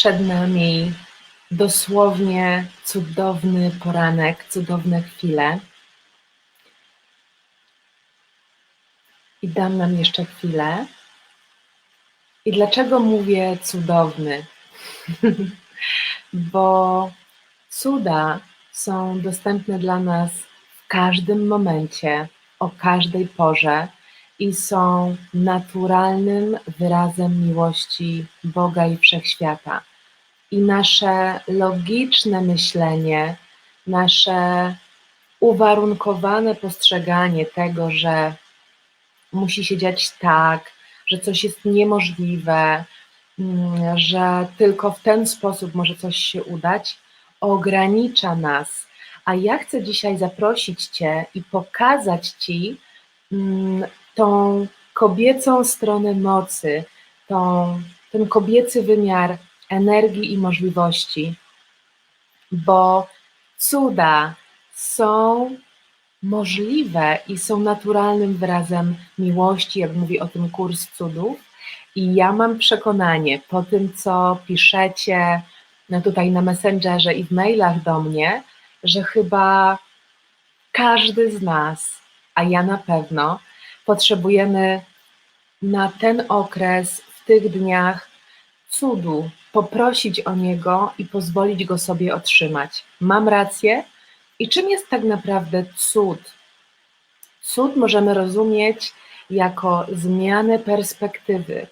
przed nami dosłownie cudowny poranek, cudowne chwile. I dam nam jeszcze chwilę. I dlaczego mówię cudowny? Bo cuda są dostępne dla nas w każdym momencie, o każdej porze i są naturalnym wyrazem miłości Boga i wszechświata. I nasze logiczne myślenie, nasze uwarunkowane postrzeganie tego, że musi się dziać tak, że coś jest niemożliwe, mm, że tylko w ten sposób może coś się udać, ogranicza nas. A ja chcę dzisiaj zaprosić Cię i pokazać Ci mm, tą kobiecą stronę mocy, tą, ten kobiecy wymiar energii i możliwości, bo cuda są możliwe i są naturalnym wyrazem miłości, jak mówi o tym kurs cudów. I ja mam przekonanie po tym, co piszecie no tutaj na Messengerze i w mailach do mnie, że chyba każdy z nas, a ja na pewno, potrzebujemy na ten okres, w tych dniach cudu, poprosić o niego i pozwolić go sobie otrzymać. Mam rację? I czym jest tak naprawdę cud? Cud możemy rozumieć jako zmianę perspektywy,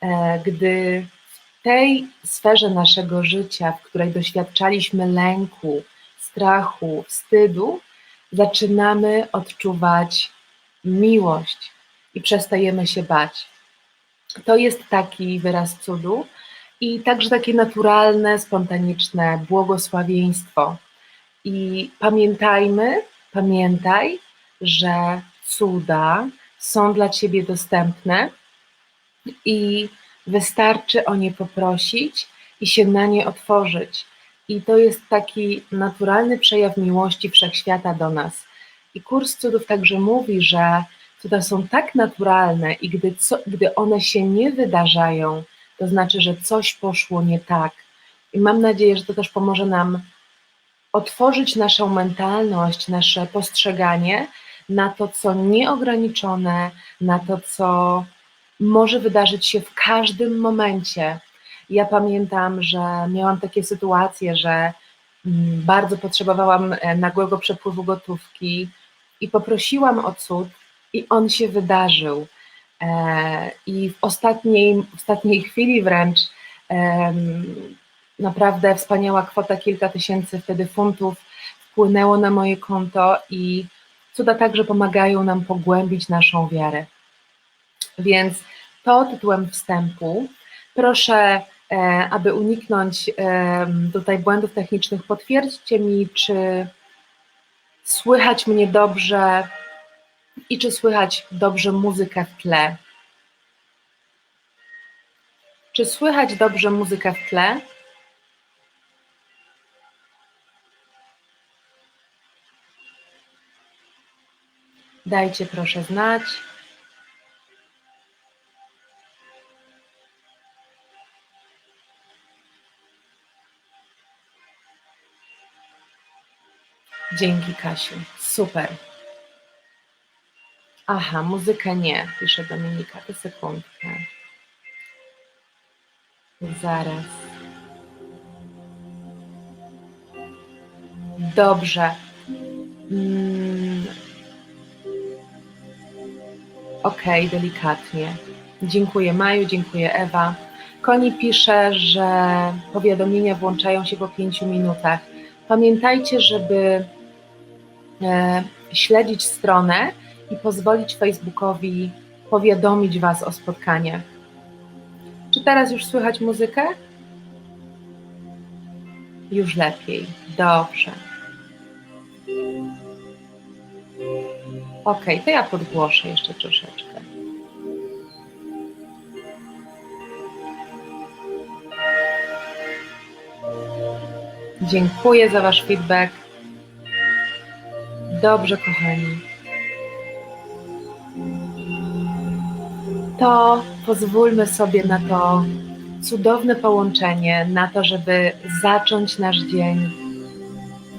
e, gdy w tej sferze naszego życia, w której doświadczaliśmy lęku, strachu, wstydu, zaczynamy odczuwać miłość i przestajemy się bać. To jest taki wyraz cudu i także takie naturalne, spontaniczne błogosławieństwo. I pamiętajmy, pamiętaj, że cuda są dla Ciebie dostępne i wystarczy o nie poprosić i się na nie otworzyć. I to jest taki naturalny przejaw miłości wszechświata do nas. I kurs cudów także mówi, że cuda są tak naturalne i gdy, co, gdy one się nie wydarzają, to znaczy, że coś poszło nie tak. I mam nadzieję, że to też pomoże nam otworzyć naszą mentalność, nasze postrzeganie na to, co nieograniczone, na to, co może wydarzyć się w każdym momencie. Ja pamiętam, że miałam takie sytuacje, że mm, bardzo potrzebowałam e, nagłego przepływu gotówki i poprosiłam o cud, i on się wydarzył. E, I w ostatniej, ostatniej chwili wręcz naprawdę wspaniała kwota, kilka tysięcy wtedy funtów wpłynęło na moje konto i cuda także pomagają nam pogłębić naszą wiarę. Więc to tytułem wstępu. Proszę, e, aby uniknąć tutaj błędów technicznych, potwierdźcie mi, czy słychać mnie dobrze i czy słychać dobrze muzykę w tle. Czy słychać dobrze muzykę w tle? Dajcie proszę znać. Dzięki Kasiu. Super. Aha, muzykę nie, pisze Dominika. To sekundkę. Zaraz. Dobrze. Mm. Okay, delikatnie. Dziękuję Maju, dziękuję Ewa. Koni pisze, że powiadomienia włączają się po pięciu minutach. Pamiętajcie, żeby e, śledzić stronę i pozwolić Facebookowi powiadomić Was o spotkaniach. Czy teraz już słychać muzykę? Już lepiej. Dobrze. Ok, to ja podgłoszę jeszcze troszeczkę. Dziękuję za Wasz feedback. Dobrze, kochani. To pozwólmy sobie na to cudowne połączenie na to, żeby zacząć nasz dzień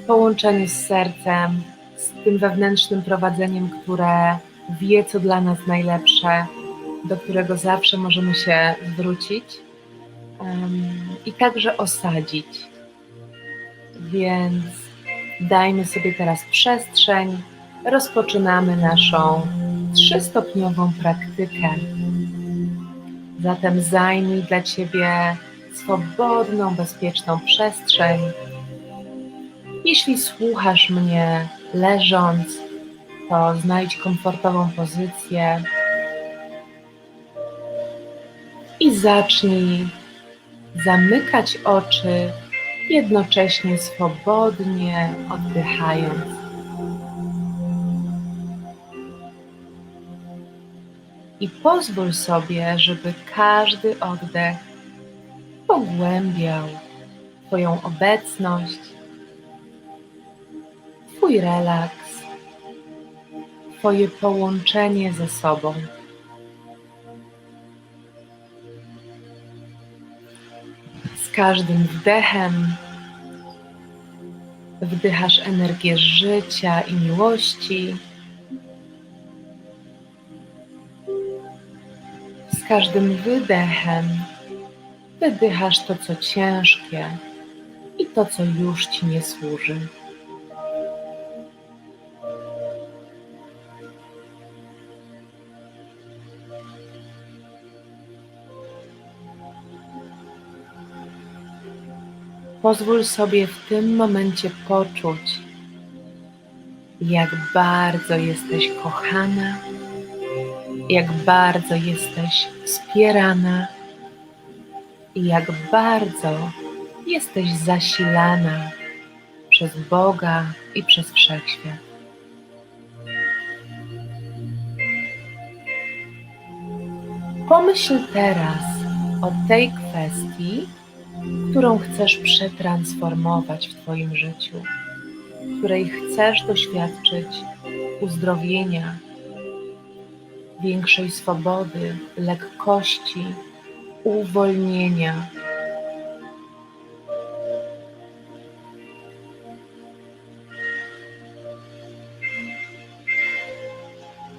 w połączeniu z sercem, z tym wewnętrznym prowadzeniem, które wie, co dla nas najlepsze, do którego zawsze możemy się zwrócić um, i także osadzić. Więc dajmy sobie teraz przestrzeń, rozpoczynamy naszą trzystopniową praktykę. Zatem zajmij dla Ciebie swobodną, bezpieczną przestrzeń. Jeśli słuchasz mnie leżąc, to znajdź komfortową pozycję i zacznij zamykać oczy, jednocześnie swobodnie oddychając. I pozwól sobie, żeby każdy oddech pogłębiał Twoją obecność, Twój relaks, Twoje połączenie ze sobą. Z każdym wdechem wdychasz energię życia i miłości każdym wydechem wydychasz to, co ciężkie i to, co już ci nie służy. Pozwól sobie w tym momencie poczuć, jak bardzo jesteś kochana jak bardzo jesteś wspierana i jak bardzo jesteś zasilana przez Boga i przez Wszechświat. Pomyśl teraz o tej kwestii, którą chcesz przetransformować w Twoim życiu, której chcesz doświadczyć uzdrowienia, większej swobody, lekkości, uwolnienia.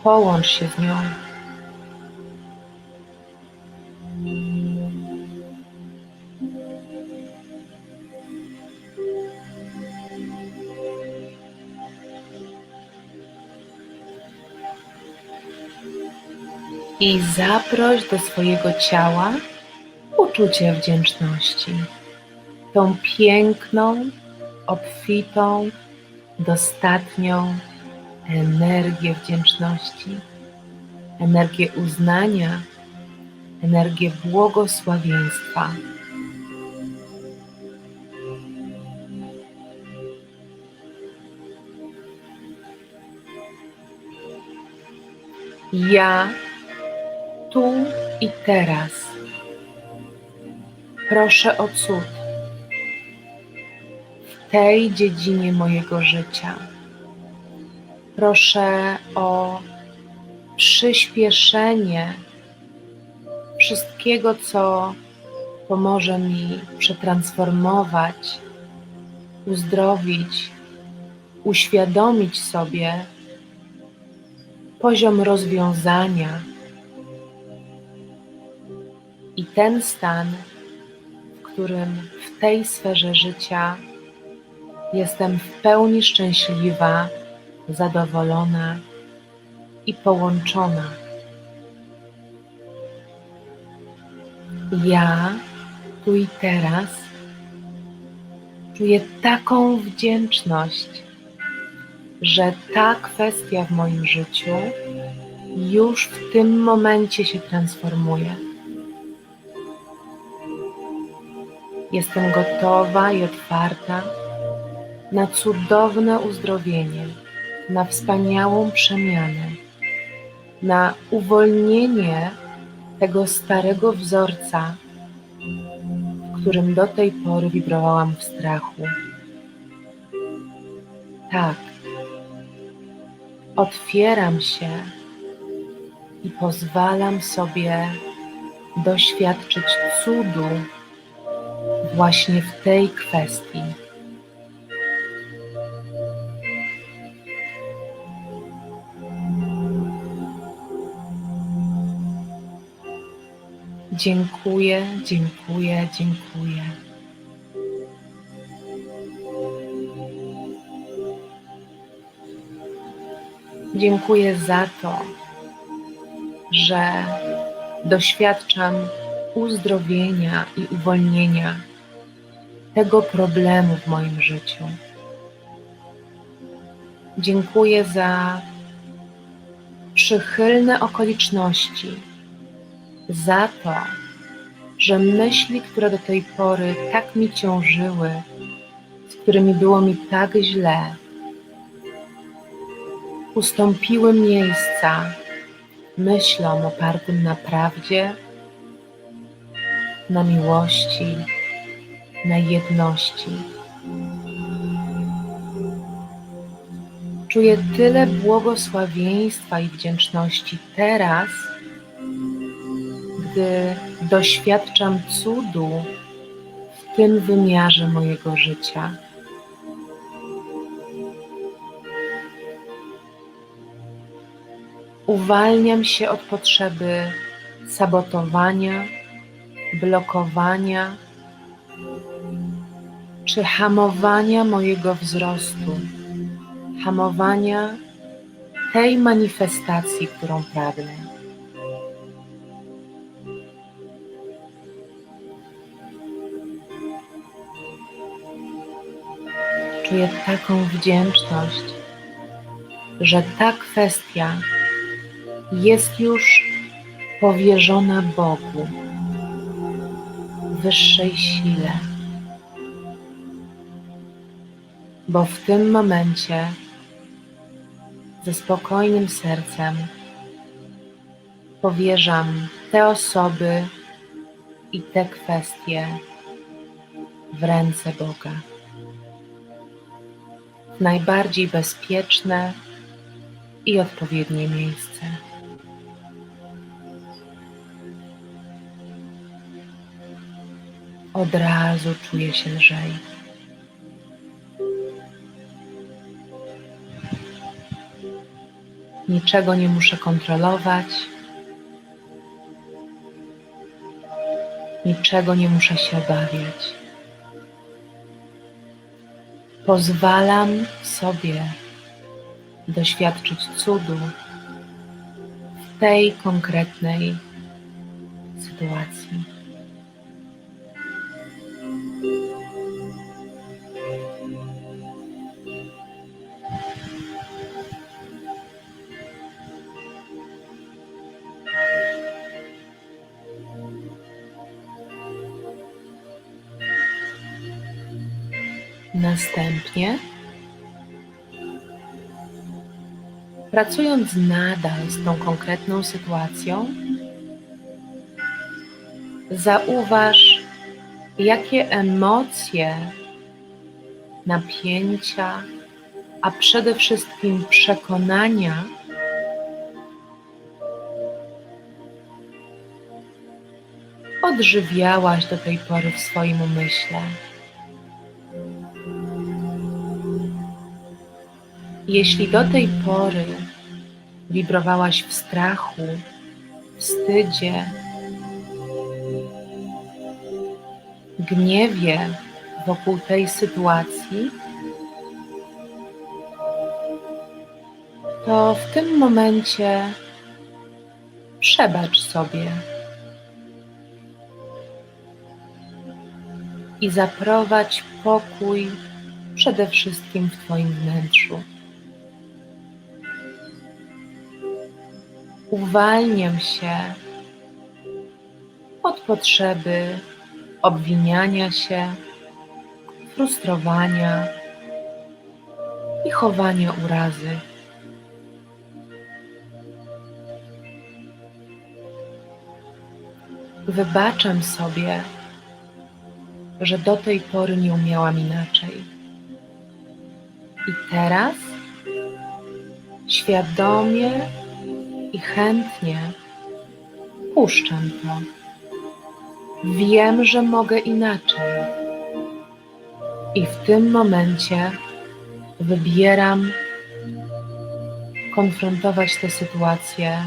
Połącz się z nią. I zaproś do swojego ciała uczucie wdzięczności. Tą piękną, obfitą, dostatnią energię wdzięczności, energię uznania, energię błogosławieństwa. Ja tu i teraz. Proszę o cud w tej dziedzinie mojego życia. Proszę o przyspieszenie wszystkiego, co pomoże mi przetransformować, uzdrowić, uświadomić sobie poziom rozwiązania i ten stan, w którym w tej sferze życia jestem w pełni szczęśliwa, zadowolona i połączona. Ja tu i teraz czuję taką wdzięczność, że ta kwestia w moim życiu już w tym momencie się transformuje. Jestem gotowa i otwarta na cudowne uzdrowienie, na wspaniałą przemianę, na uwolnienie tego starego wzorca, w którym do tej pory wibrowałam w strachu. Tak, otwieram się i pozwalam sobie doświadczyć cudu właśnie w tej kwestii. Dziękuję, dziękuję, dziękuję. Dziękuję za to, że doświadczam uzdrowienia i uwolnienia tego problemu w moim życiu. Dziękuję za przychylne okoliczności, za to, że myśli, które do tej pory tak mi ciążyły, z którymi było mi tak źle, ustąpiły miejsca myślom opartym na prawdzie, na miłości, na jedności. Czuję tyle błogosławieństwa i wdzięczności teraz, gdy doświadczam cudu w tym wymiarze mojego życia. Uwalniam się od potrzeby sabotowania, blokowania czy hamowania mojego wzrostu, hamowania tej manifestacji, którą pragnę. Czuję taką wdzięczność, że ta kwestia jest już powierzona Bogu, wyższej sile, bo w tym momencie ze spokojnym sercem powierzam te osoby i te kwestie w ręce Boga. W najbardziej bezpieczne i odpowiednie miejsce. Od razu czuję się lżej. Niczego nie muszę kontrolować. Niczego nie muszę się obawiać. Pozwalam sobie doświadczyć cudu w tej konkretnej sytuacji. Następnie, pracując nadal z tą konkretną sytuacją, zauważ, jakie emocje, napięcia, a przede wszystkim przekonania odżywiałaś do tej pory w swoim umyśle. Jeśli do tej pory wibrowałaś w strachu, wstydzie, gniewie wokół tej sytuacji, to w tym momencie przebacz sobie i zaprowadź pokój przede wszystkim w Twoim wnętrzu. Uwalniam się od potrzeby obwiniania się, frustrowania i chowania urazy. Wybaczam sobie, że do tej pory nie umiałam inaczej. I teraz świadomie i chętnie puszczam to. Wiem, że mogę inaczej. I w tym momencie wybieram konfrontować tę sytuację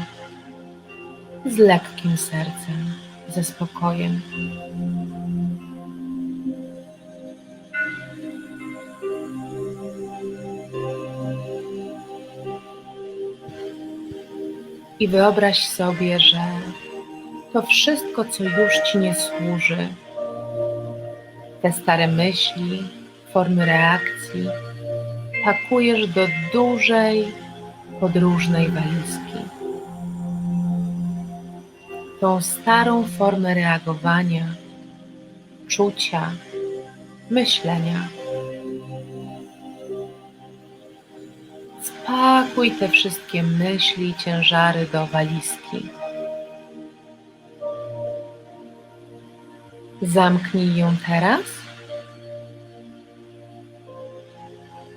z lekkim sercem, ze spokojem. I wyobraź sobie, że to wszystko, co już ci nie służy, te stare myśli, formy reakcji, pakujesz do dużej, podróżnej walizki. Tą starą formę reagowania, czucia, myślenia. Spakuj te wszystkie myśli ciężary do walizki. Zamknij ją teraz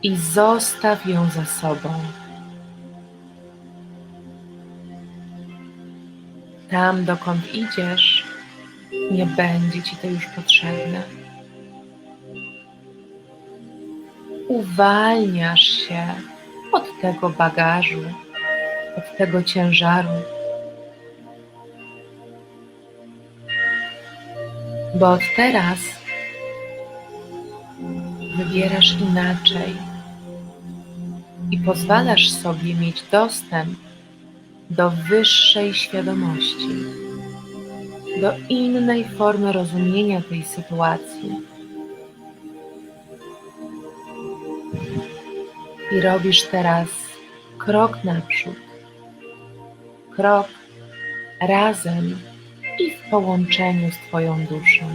i zostaw ją za sobą. Tam, dokąd idziesz, nie będzie ci to już potrzebne. Uwalniasz się od tego bagażu, od tego ciężaru. Bo od teraz wybierasz inaczej i pozwalasz sobie mieć dostęp do wyższej świadomości, do innej formy rozumienia tej sytuacji. I robisz teraz krok naprzód, krok razem i w połączeniu z Twoją duszą.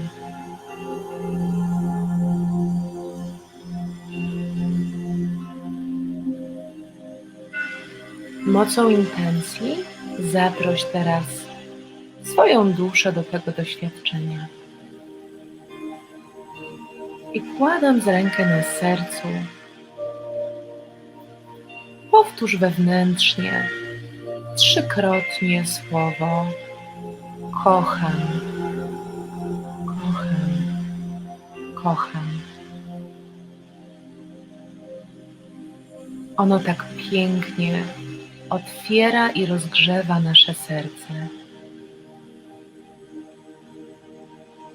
Mocą intencji zaproś teraz swoją duszę do tego doświadczenia. I kładąc rękę na sercu, powtórz wewnętrznie trzykrotnie słowo kocham, kocham, kocham. Ono tak pięknie otwiera i rozgrzewa nasze serce.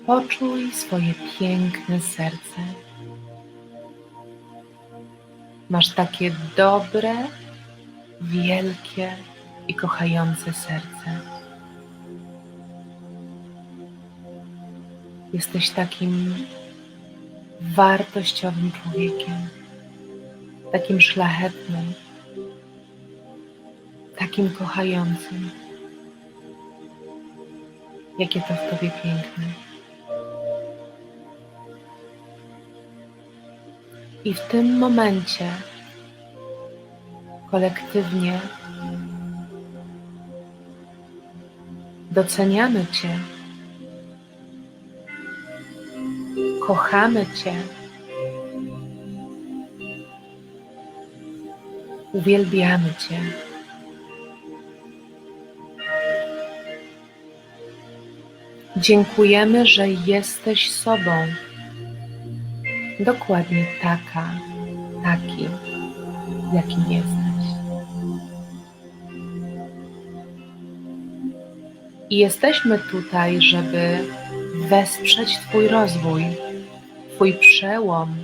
Poczuj swoje piękne serce. Masz takie dobre, wielkie i kochające serce. Jesteś takim wartościowym człowiekiem, takim szlachetnym takim kochającym. Jakie to w Tobie piękne. I w tym momencie kolektywnie doceniamy Cię, kochamy Cię, uwielbiamy Cię. Dziękujemy, że jesteś sobą. Dokładnie taka, taki, jakim jesteś. I jesteśmy tutaj, żeby wesprzeć Twój rozwój, Twój przełom,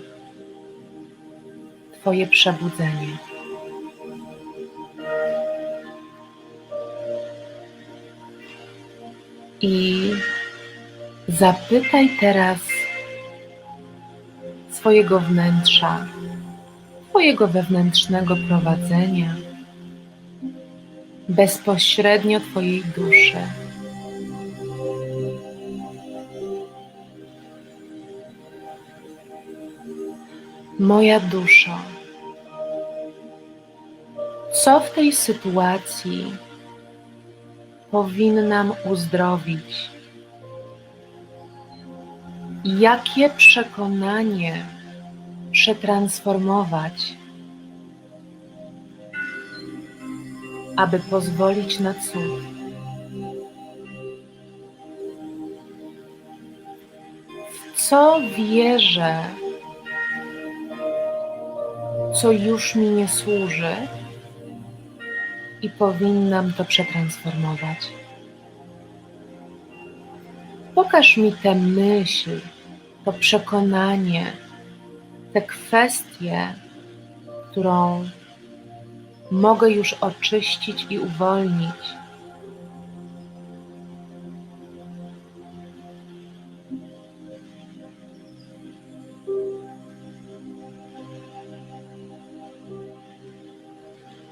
Twoje przebudzenie. I Zapytaj teraz swojego wnętrza, Twojego wewnętrznego prowadzenia, bezpośrednio Twojej duszy. Moja duszo, co w tej sytuacji powinnam uzdrowić? Jakie przekonanie przetransformować, aby pozwolić na cud. co wierzę, co już mi nie służy i powinnam to przetransformować. Pokaż mi tę myśl, to przekonanie, tę kwestię, którą mogę już oczyścić i uwolnić.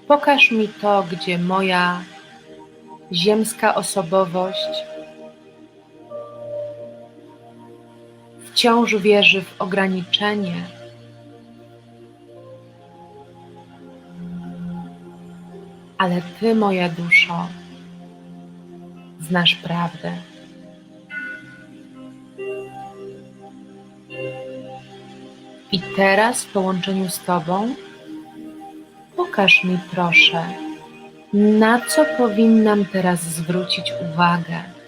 Pokaż mi to, gdzie moja ziemska osobowość wciąż wierzy w ograniczenie. Ale Ty, moja duszo, znasz prawdę. I teraz w połączeniu z Tobą pokaż mi proszę, na co powinnam teraz zwrócić uwagę.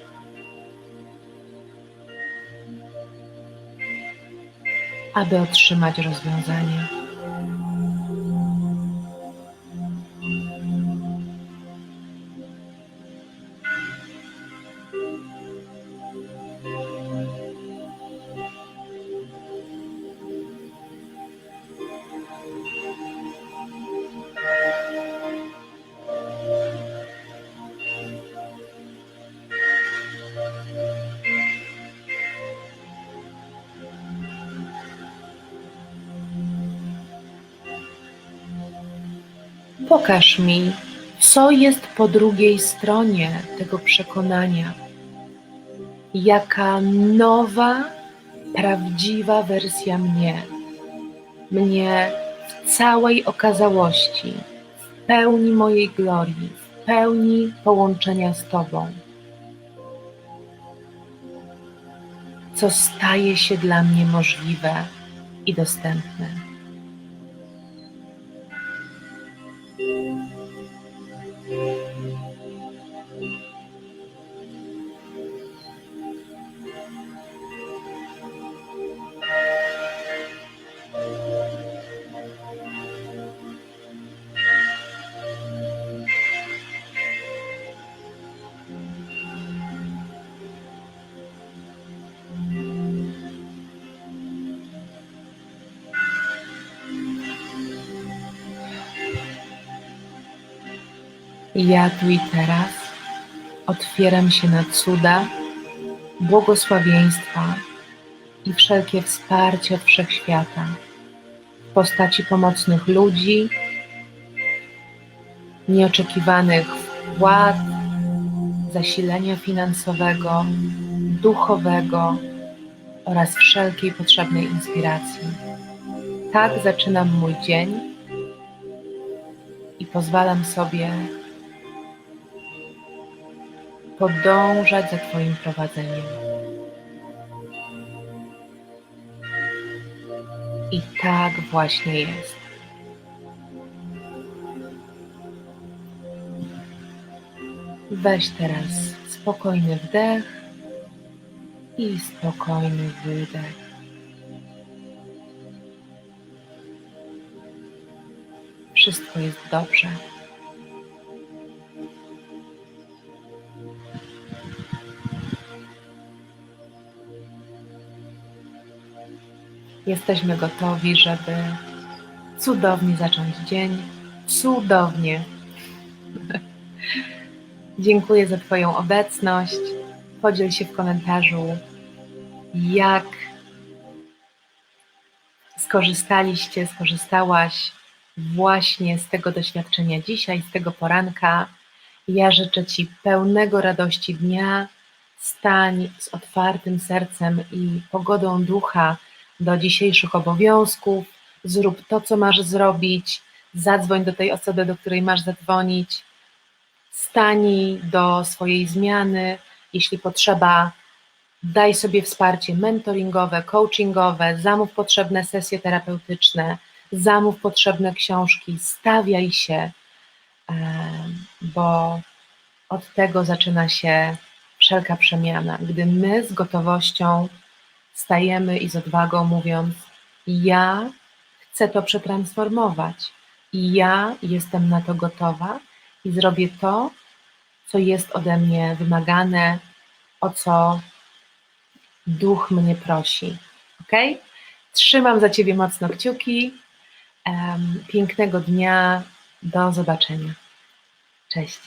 Aby otrzymać rozwiązanie. Pokaż mi, co jest po drugiej stronie tego przekonania. Jaka nowa, prawdziwa wersja mnie, mnie w całej okazałości, w pełni mojej glorii, w pełni połączenia z Tobą. Co staje się dla mnie możliwe i dostępne. Ja tu i teraz otwieram się na cuda, błogosławieństwa i wszelkie wsparcie od wszechświata w postaci pomocnych ludzi, nieoczekiwanych wpłat, zasilenia finansowego, duchowego oraz wszelkiej potrzebnej inspiracji. Tak zaczynam mój dzień i pozwalam sobie podążać za Twoim prowadzeniem. I tak właśnie jest. Weź teraz spokojny wdech i spokojny wydech. Wszystko jest dobrze. Jesteśmy gotowi, żeby cudownie zacząć dzień. Cudownie. Dziękuję za Twoją obecność. Podziel się w komentarzu, jak skorzystaliście, skorzystałaś właśnie z tego doświadczenia dzisiaj, z tego poranka. Ja życzę Ci pełnego radości dnia. Stań z otwartym sercem i pogodą ducha do dzisiejszych obowiązków. Zrób to, co masz zrobić. Zadzwoń do tej osoby, do której masz zadzwonić. Stań do swojej zmiany. Jeśli potrzeba, daj sobie wsparcie mentoringowe, coachingowe, zamów potrzebne sesje terapeutyczne, zamów potrzebne książki, stawiaj się, bo od tego zaczyna się wszelka przemiana. Gdy my z gotowością wstajemy i z odwagą mówiąc: Ja chcę to przetransformować i ja jestem na to gotowa i zrobię to, co jest ode mnie wymagane, o co duch mnie prosi. Ok? Trzymam za Ciebie mocno kciuki. Pięknego dnia. Do zobaczenia. Cześć.